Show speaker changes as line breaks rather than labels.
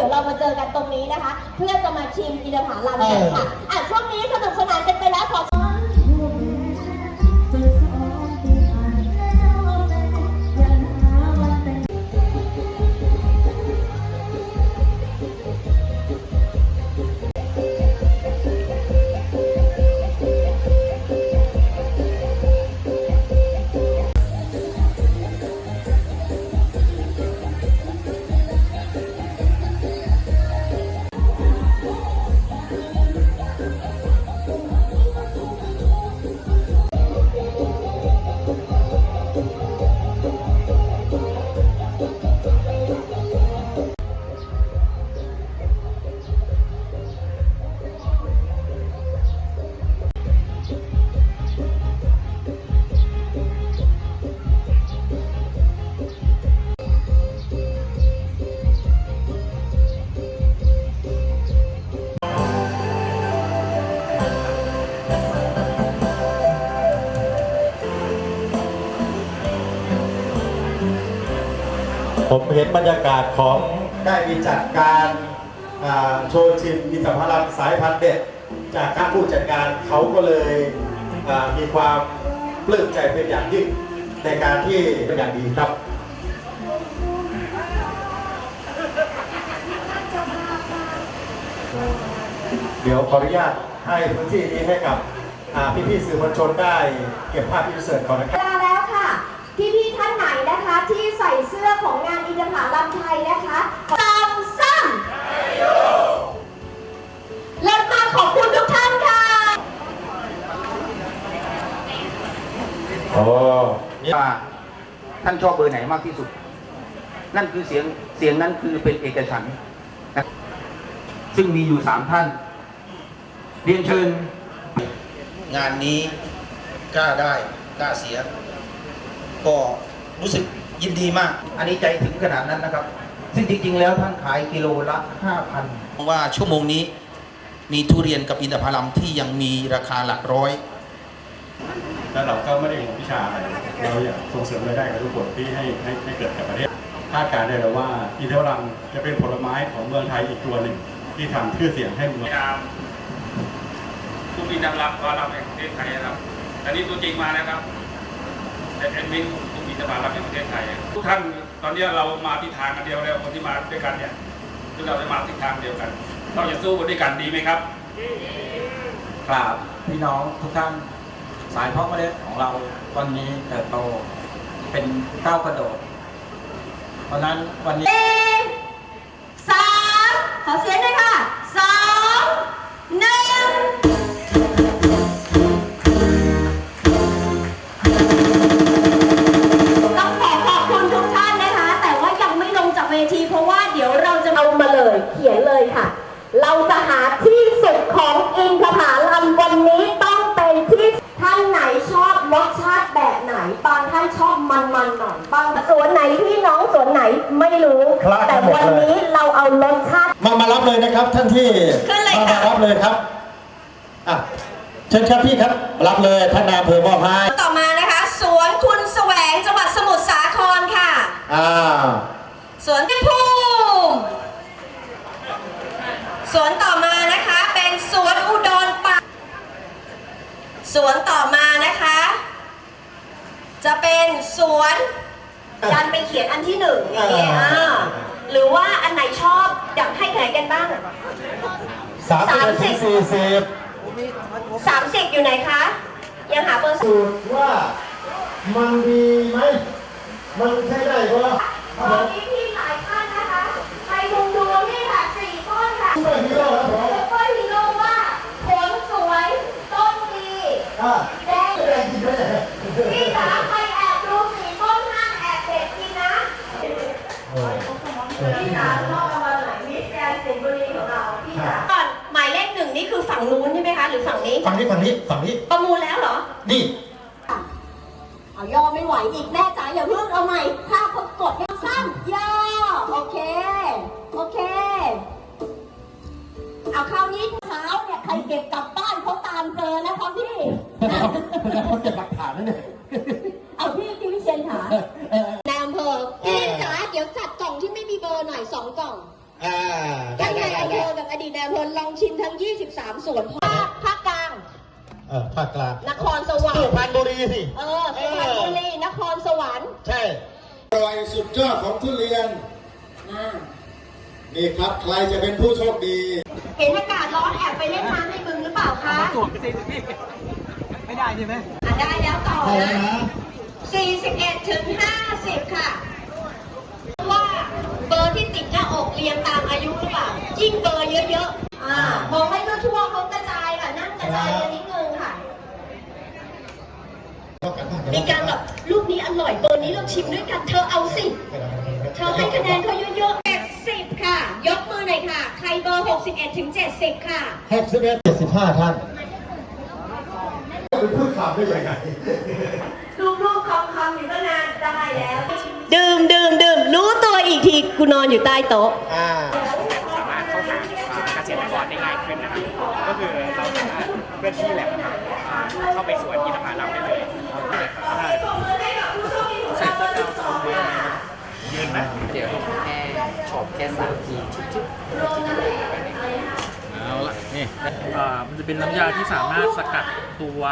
ดี๋ยวเรามาเจอกันตรงนี้นะคะ เพื่อจะมาชิมอินทผลัมกันค่ะอะช่วงนี้สนุกสนานกันไปแล้วขอ
ผมเห็นบรรยากาศของได้มีจัดการโชว์ชิมอินทผลัมสายพันธุ์เด็ด จากการผู้จัดการเขาก็เลยมีความปลื้มใจเป็นอย่างยิ่งในการที่เป็นอย่างดีครับเดี๋ยวขออนุญาตให้พื้นที่นี้ให้กับอ่พี่ๆสื่อมวลชนได้เก็บภาพพิเศษก่อนนะครับ
ของงานอินทผลัมไทยนะคะตามซ้ำและมาขอบคุณทุกท่านค่ะ
โอ้นี่
ว่าท่านชอบเบอร์ไหนมากที่สุด นั่นคือเสียงเสียงนั้นคือเป็นเอกฉันท์นะซึ่งมีอยู่สามท่าน เรียนเชิญ
งานนี้กล้าได้กล้าเสีย ก็รู้สึก ยินดีมาก
อันนี้ใจถึงขนาดนั้นนะครับ ซึ่งจริง ๆ แล้วท่านขายกิโลละห้าพัน
เพราะว่าชั่วโมงนี้มีทุเรียนกับอินทผลัมที่ยังมีราคาหลักร้อย
แล้วเราก็ไม่ได้ห่วงวิชาอะไร เราอยากส่งเสริมรายได้กับทุกคนที่ให้ให้ให้เกิดกับประเทศคาดการณ์ได้เลยว่าอินทผลัมจะเป็นผลไม้ของเมืองไทยอีกตัวหนึ่งที่ทำชื่อเสียงให้เมือง
พยายามทุกปีนักรับก็รับในประเทศไทยนะครับอันนี้ตัวจริงมาแล้วครับแต่แอดมินทุก จะมารับในประเทศไทยทุกท่านตอนนี้เรามาทิศทางกันเดียวแล้วคนที่มาด้วยกันเนี่ยคือเราจะมาทิศทางเดียวกัน เราจะสู้กันด้วยกันดีไหมครับ
กราบพี่น้องทุกท่านสายพ่อเมล็ดของเราวันนี้เติบโตเป็นก้าวกระโดด เพราะนั้นวันนี้
ท่านชอบมันๆหน่อยบางสวนไหนพี่น้องสวนไหนไม่รู้
คละกั
แต่
นหมดเลย
วันนี้เราเอารสชาติ
มามารับเลยนะครับท่านที่
ขึ้นเลย
มา
ค่ะ
มารับเลยครับอะเชิญครับพี่ครับ รับเลยท่านนายอำเภอมอบให้
ต่อมานะคะ สวนคุณแสวงจังหวัดสมุทรสาครค่ะ
อ่า
สวนพิภูมิสวนต่อมานะคะเป็นสวนอุดรปาสวนต่อมานะคะ จะเป็นสวนดันไปเขียนอันที่หนึ่งอย่างนี้
อ่า
อ่าหรือว่าอันไหนชอบอยากให้ไหนกันบ้าง
สามสิบนาทีสี่สิบ
สามสิบอยู่ไหนคะ ยังหาเบอร์
สูตรว่ามันดีไหม มันใช้ได้ปะ
ตอนนี้ที่หลายท่านนะคะไปดูดูนี่ค่ะสี่ต้นค่ะ
ซุปเปอร์ฮีโร่ครับผม
ซุปเปอร์ฮีโร่ว่าผลสวยต้นดี
อ่า
แดง
แรงจริงไหมเนี่ย
พี่จ๋าใครแอบดูสีต้นห้ามแอบเด็ดกินนะ
เออเออ
พี่จ๋าชอบประมาณไหนมิสแกรนด์สิงห์บุรีของเราพี่จ๋าก่อนหมายเลขหนึ่งนี่คือฝั่งนู้นใช่ไหมคะหรือฝั่งนี้
ฝั่งนี้ฝั่งนี้ฝั่งนี้
ประมูลแล้วเหรอ
นี่
เอาย่อไม่ไหวอีกแม่จ๋าอย่าเพิ่งเอาใหม่ถ้าเขากดย่อสั้นย่อโอเค โอเค เอาคราวนี้เท้าเนี่ยใครเก็บกลับบ้านเขาตามเจอนะคะพี่
เขาเก็บหลักฐานนั่นเนี่ย
เอาพี่พี่วิเชียนค่ะในอำเภอพี่จ๋าเดี๋ยวจัดกล่องที่ไม่มีเบอร์หน่อยสองกล่อง
อ่าได้
ท่าน
ได้
นาย
ได้
อำเภ
ได้
อกับอดีตนายอำเภอลองชิมทั้ง 23สวนภาคภาคกลาง
เออภาคกลาง
นครสวรร
สุ
ค์
พรรณบุรีสิ
เออสุพรรณบุรีนครสวรรค์
ใช่อร่อยสุดยอดของทุเรียน
อ่า
นี่ครับใครจะเป็นผู้โชคดี
เห็นอากาศร้อนแอบไปเล่นน้ำในบึงหรือเปล่าคะสวมสิไม่ได้ใช่ไหมอะได้แล้วต่อ
ได้แล้
นะ
วนะ
41ถึง50 ค่ะ ว่าเบอร์ที่ติดหน้าอกเรียงตามอายุหรือเปล่ายิ่งเบอร์เยอะๆอ่ามองให้ทั่วๆเขากระจายค่ะนั่งกระจายกันนิดนึงค่ะ มีการแบบลูกนี้อร่อยเบอร์นี้เราชิมด้วยกันเธอเอาสิ เธอให้คะแนนเขาเยอะๆ70 ค่ะ ยกมือหน่อยค่ะ ใครเบอร์ 61 ถึง 70 ค่ะ
หกสิบเอ็ดเจ็ดสิบห้าท่านคุณพูดข่าวได้ยังไง
ลูกๆคำคำอยู่ตั้งนานได้แล้ว ดื่มดื่มดื่มรู้ตัวอีกทีกูนอนอยู่ใต้โต๊ะ
อ่า
สามารถเข้าหาเกษตรกรได้ง่ายขึ้นนะครับ ก็คือเราสามารถเพื่อนที่แหลมนะครับอ่าเข้าไปสวนอินทผลัมได้เลยใช่ใส่เสื้อกาวสองใบยืนไหม
เดี๋ยวแค่ชอบแค่สามทีชิบ
เอาละนี่ อ่ามันจะเป็นน้ำยาที่สามารถสกัดตัว